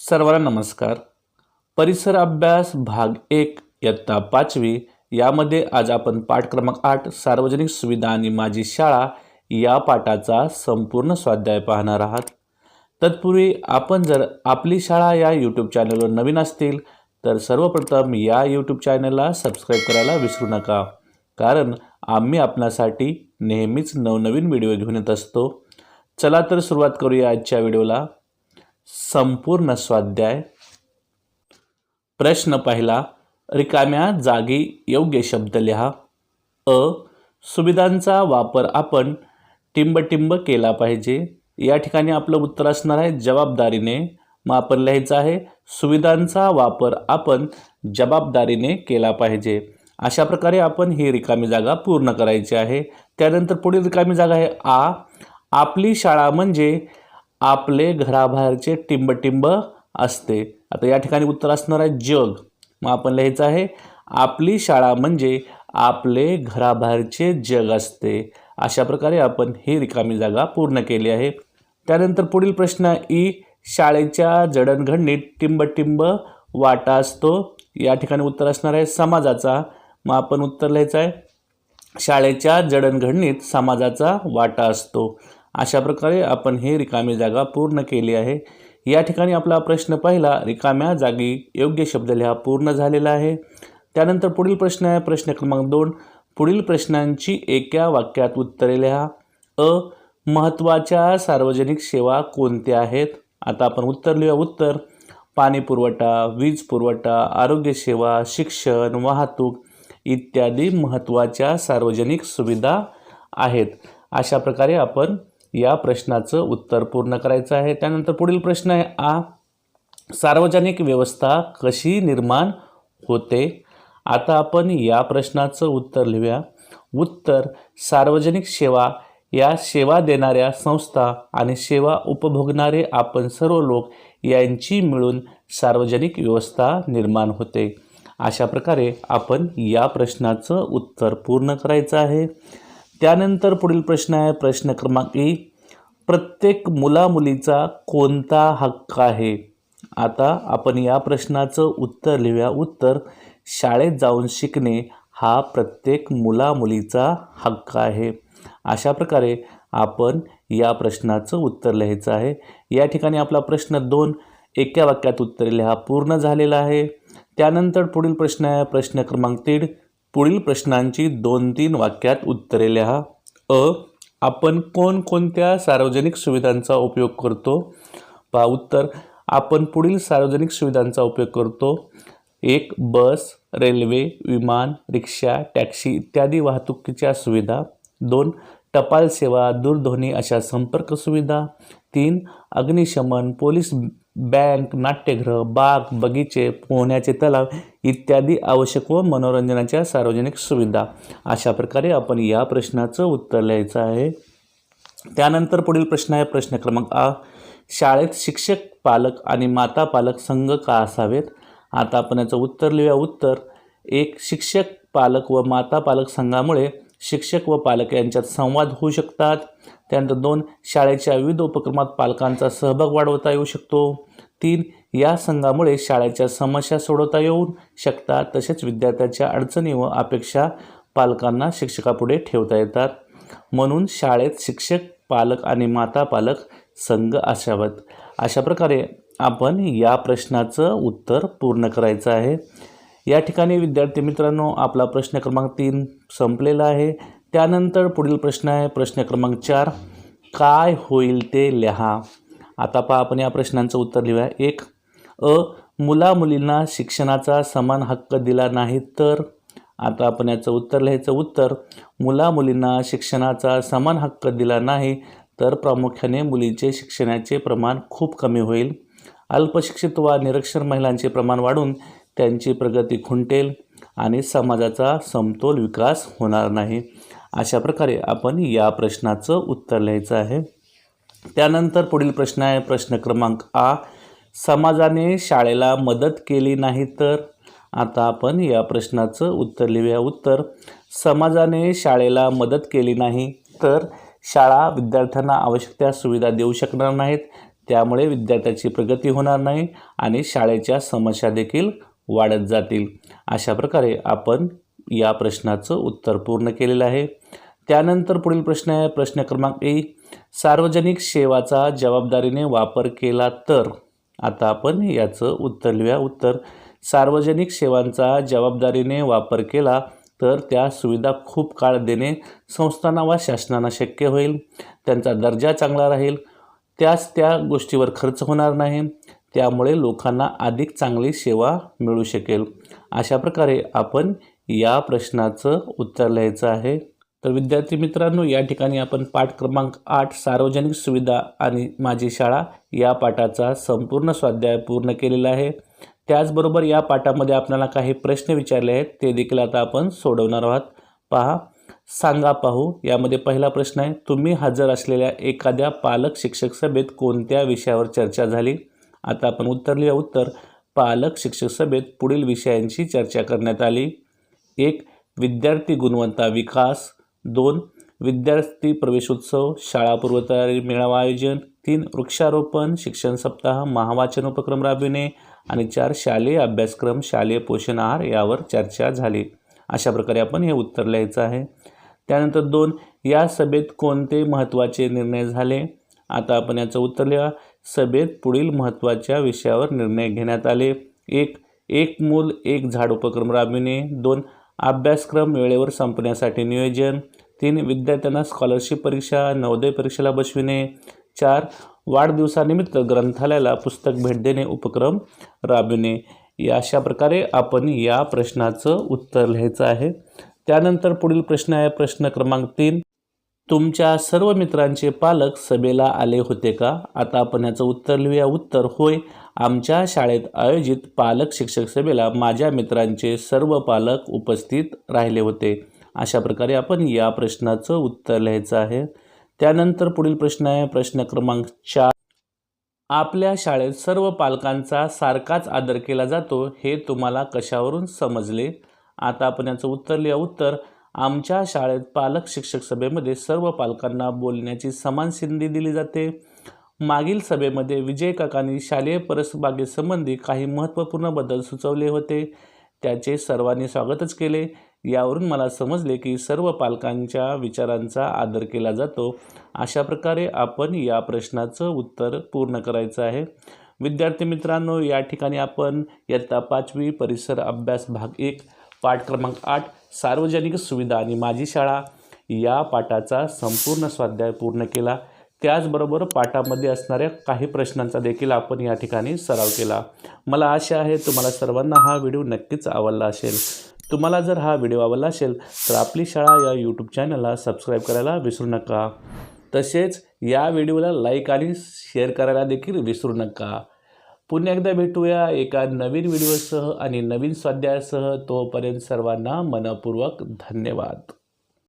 सर्वांना नमस्कार. परिसर अभ्यास भाग एक इयत्ता पाचवी यामध्ये आज आपण पाठ क्रमांक आठ सार्वजनिक सुविधा आणि माझी शाळा या पाठाचा संपूर्ण स्वाध्याय पाहणार आहात. तत्पूर्वी आपण जर आपली शाळा या यूट्यूब चॅनलवर नवीन असतील तर सर्वप्रथम या यूट्यूब चॅनलला सबस्क्राईब करायला विसरू नका. कारण आम्ही आपणासाठी नेहमीच नवनवीन व्हिडिओ घेऊन येत असतो. चला तर सुरुवात करूया आजच्या व्हिडिओला संपूर्ण स्वाध्याय. प्रश्न पहिला रिकाम्या जागी योग्य शब्द लिहा. अ सुविधांचा वापर आपण टिंबटिंब केला पाहिजे. या ठिकाणी आपलं उत्तर असणार आहे जबाबदारीने. मग आपण लिहायचं आहे सुविधांचा वापर आपण जबाबदारीने केला पाहिजे. अशा प्रकारे आपण ही रिकामी जागा पूर्ण करायची आहे. त्यानंतर पुढील रिकामी जागा आहे आ. आपली शाळा म्हणजे आपले घराबाहेरचे टिंबटिंब असते. आता या ठिकाणी उत्तर असणार आहे जग. मग आपण लिहायचं आहे आपली शाळा म्हणजे आपले घराबाहेरचे जग असते. अशा प्रकारे आपण ही रिकामी जागा पूर्ण केली आहे. त्यानंतर पुढील प्रश्न ई शाळेच्या जडणघडणीत टिंबटिंब वाटा असतो. या ठिकाणी उत्तर असणार आहे समाजाचा. मग आपण उत्तर लिहायचं आहे शाळेच्या जडणघडणीत समाजाचा वाटा असतो. अशा प्रकारे आपण हे रिकामी जागा पूर्ण केली आहे. या ठिकाणी आपला प्रश्न पहिला रिकाम्या जागी योग्य शब्द लिहा पूर्ण झालेला आहे. त्यानंतर पुढील प्रश्न आहे प्रश्न क्रमांक दोन. पुढील प्रश्नांची एका वाक्यात उत्तरे लिहा. अ. महत्त्वाच्या सार्वजनिक सेवा कोणत्या आहेत? आता आपण उत्तर लिहूया. उत्तर पाणी पुरवठा वीज पुरवठा आरोग्यसेवा शिक्षण वाहतूक इत्यादी महत्त्वाच्या सार्वजनिक सुविधा आहेत. अशा प्रकारे आपण या प्रश्नाचं उत्तर पूर्ण करायचं आहे. त्यानंतर पुढील प्रश्न आहे आ सार्वजनिक व्यवस्था कशी निर्माण होते? आता आपण या प्रश्नाचं उत्तर लिहूया. उत्तर सार्वजनिक सेवा या सेवा देणाऱ्या संस्था आणि सेवा उपभोगणारे आपण सर्व लोक यांची मिळून सार्वजनिक व्यवस्था निर्माण होते. अशा प्रकारे आपण या प्रश्नाचं उत्तर पूर्ण करायचं आहे. त्यानंतर पुढील प्रश्न आहे प्रश्न क्रमांक ई प्रत्येक मुलामुलीचा कोणता हक्क आहे? आता आपण या प्रश्नाचं उत्तर लिहूया. उत्तर शाळेत जाऊन शिकणे हा प्रत्येक मुलामुलीचा हक्क आहे. अशा प्रकारे आपण या प्रश्नाचं उत्तर लिहायचं आहे. या ठिकाणी आपला प्रश्न दोन एका वाक्यात उत्तर लिहा. पूर्ण झालेला आहे. त्यानंतर पुढील प्रश्न आहे. प्रश्न क्रमांक तीन. पुढील प्रश्नांची दोन तीन वाक्यात उत्तरे लिहा. अ आपण कोणकोणत्या सार्वजनिक सुविधांचा उपयोग करतो? पहा उत्तर. आपण पुढील सार्वजनिक सुविधांचा उपयोग करतो. एक बस रेल्वे विमान रिक्षा टॅक्सी इत्यादी वाहतुकीच्या सुविधा. दोन टपाल सेवा दूरध्वनी अशा संपर्क सुविधा. तीन अग्निशमन पोलीस बँक नाट्यगृह बाग बगीचे पोहण्याचे तलाव इत्यादी आवश्यक व मनोरंजनाच्या सार्वजनिक सुविधा. अशा प्रकारे आपण या प्रश्नाचं उत्तर लिहायचं आहे. त्यानंतर पुढील प्रश्न आहे प्रश्न क्रमांक आ. शाळेत शिक्षक पालक आणि माता पालक संघ का असावेत? आता आपण याचं उत्तर लिहूया. उत्तर एक शिक्षक पालक व माता पालक संघामुळे शिक्षक व पालक यांच्यात संवाद होऊ शकतात. त्यानंतर दोन शाळेच्या विविध उपक्रमात पालकांचा सहभाग वाढवता येऊ शकतो. तीन या संघामुळे शाळेच्या समस्या सोडवता येऊ शकतात तसेच विद्यार्थ्याच्या अडचणी व अपेक्षा पालकांना शिक्षकापुढे ठेवता येतात. म्हणून शाळेत शिक्षक पालक आणि माता पालक संघ असावेत. अशा प्रकारे आपण या प्रश्नाचं उत्तर पूर्ण करायचं आहे. या ठिकाणी विद्यार्थी मित्रांनो आपला प्रश्न क्रमांक तीन संपलेला आहे. त्यानंतर पुढील प्रश्न आहे प्रश्न क्रमांक चार. काय होईल ते लिहा. आता पहा आपण या प्रश्नांचं उत्तर लिहूया. एक अ मुला मुलींना शिक्षणाचा समान हक्क दिला नाही तर? आता आपण याचं उत्तर लिहायचं उत्तर मुला मुलींना शिक्षणाचा समान हक्क दिला नाही तर प्रामुख्याने मुलींचे शिक्षणाचे प्रमाण खूप कमी होईल. अल्पशिक्षित व निरक्षर महिलांचे प्रमाण वाढून त्यांची प्रगती खुंटेल आणि समाजाचा समतोल विकास होणार नाही. अशा प्रकारे आपण या प्रश्नाचं उत्तर लिहायचं आहे. त्यानंतर पुढील प्रश्न आहे प्रश्न क्रमांक आ. समाजाने शाळेला मदत केली नाही तर? आता आपण या प्रश्नाचं उत्तर लिहूया. उत्तर समाजाने शाळेला मदत केली नाही तर शाळा विद्यार्थ्यांना आवश्यक त्या सुविधा देऊ शकणार नाहीत. त्यामुळे विद्यार्थ्याची प्रगती होणार नाही आणि शाळेच्या समस्या देखील वाढत जातील. अशा प्रकारे आपण या प्रश्नाचं उत्तर पूर्ण केलेलं आहे. त्यानंतर पुढील प्रश्न आहे. प्रश्न क्रमांक ए सार्वजनिक सेवाचा जबाबदारीने वापर केला तर. आता आपण याचं उत्तर लिहूया. उत्तर सार्वजनिक सेवांचा जबाबदारीने वापर केला तर त्या सुविधा खूप काळ देणे संस्थांना वा शासनांना शक्य होईल. त्यांचा दर्जा चांगला राहील. त्याच त्या गोष्टीवर खर्च होणार नाही. त्यामुळे लोकांना अधिक चांगली सेवा मिळू शकेल. अशा प्रकारे आपण या प्रश्नाचं उत्तर लिहायचं आहे. तर विद्यार्थी मित्रांनो या ठिकाणी आपण पाठ क्रमांक आठ सार्वजनिक सुविधा आणि माझी शाळा या पाठाचा संपूर्ण स्वाध्याय पूर्ण केलेला आहे. त्याचबरोबर या पाठामध्ये आपल्याला काही प्रश्न विचारले आहेत ते देखील आता आपण सोडवणार आहोत. पहा सांगा पाहू यामध्ये पहिला प्रश्न आहे तुम्ही हजर असलेल्या एखाद्या पालक शिक्षक सभेत कोणत्या विषयावर चर्चा झाली? आता आपण उत्तर लिहा उत्तर पालक शिक्षक सभेत पुढील विषयांची चर्चा करण्यात आली. एक विद्यार्थी गुणवत्ता विकास. दोन विद्यार्थी प्रवेशोत्सव शाळा पूर्वतयारी मेळावा आयोजन. तीन वृक्षारोपण शिक्षण सप्ताह महावाचन उपक्रम राबविणे. आणि चार शालेय अभ्यासक्रम शालेय पोषण आहार यावर चर्चा झाली. अशा प्रकारे आपण हे उत्तर लिहायचं आहे. त्यानंतर दोन या सभेत कोणते महत्त्वाचे निर्णय झाले? आता आपण याचं उत्तर लिहा. सभेत पुढील महत्त्वाच्या विषयावर निर्णय घेण्यात आले. एक एक मूल एक झाड उपक्रम राबविणे. दोन अभ्यासक्रम वेळेवर संपण्यासाठी नियोजन. तीन विद्यार्थ्यांना स्कॉलरशिप परीक्षा नवोदय परीक्षेला बसविणे. चार वाढदिवसानिमित्त ग्रंथालयाला पुस्तक भेट देणे उपक्रम राबविणे. या अशा प्रकारे आपण या प्रश्नाचं उत्तर लिहायचं आहे. त्यानंतर पुढील प्रश्न आहे प्रश्न क्रमांक तीन. तुमच्या सर्व मित्रांचे पालक सभेला आले होते का? आता आपण याचं उत्तर लिहूया. उत्तर होय. आमच्या शाळेत आयोजित पालक शिक्षक सभेला माझ्या मित्रांचे सर्व पालक उपस्थित राहिले होते. अशा प्रकारे आपण या प्रश्नाचं उत्तर लिहायचं आहे. त्यानंतर पुढील प्रश्न आहे. प्रश्न क्रमांक चार. आपल्या शाळेत सर्व पालकांचा सारखाच आदर केला जातो हे तुम्हाला कशावरून समजले? आता आपण याचं उत्तर लिहा. उत्तर आमच्या शाळेत पालक शिक्षक सभेमध्ये सर्व पालकांना बोलण्याची समान संधी दिली जाते. मागील सभेमध्ये विजय काकांनी शालेय परसबागेसंबंधी काही महत्त्वपूर्ण बदल सुचवले होते. त्याचे सर्वांनी स्वागतच केले. यावरून मला समजले की सर्व पालकांच्या विचारांचा आदर केला जातो. अशा प्रकारे आपण या प्रश्नाचं उत्तर पूर्ण करायचं आहे. विद्यार्थी मित्रांनो या ठिकाणी आपण इयत्ता पाचवी परिसर अभ्यास भाग एक पाठ क्रमांक आठ सार्वजनिक सुविधा आणि माझी शाळा या पाठाचा संपूर्ण स्वाध्याय पूर्ण केला. त्याचबरोबर पाठामध्ये असणाऱ्या काही प्रश्नांचा देखील आपण या ठिकाणी सराव केला. मला आशा आहे तुम्हाला सर्वांना हा व्हिडिओ नक्कीच आवडला असेल. तुम्हाला जर हा व्हिडिओ आवडला असेल तर आपली शाळा या यूट्यूब चॅनलला सबस्क्राईब करायला विसरू नका. तसेच या व्हिडिओला लाईक आणि शेअर करायला देखील विसरू नका. पुन्हा एकदा भेटूया एका नवीन व्हिडिओसह आणि नवीन स्वाध्यायासह. तोपर्यंत सर्वांना मनपूर्वक धन्यवाद.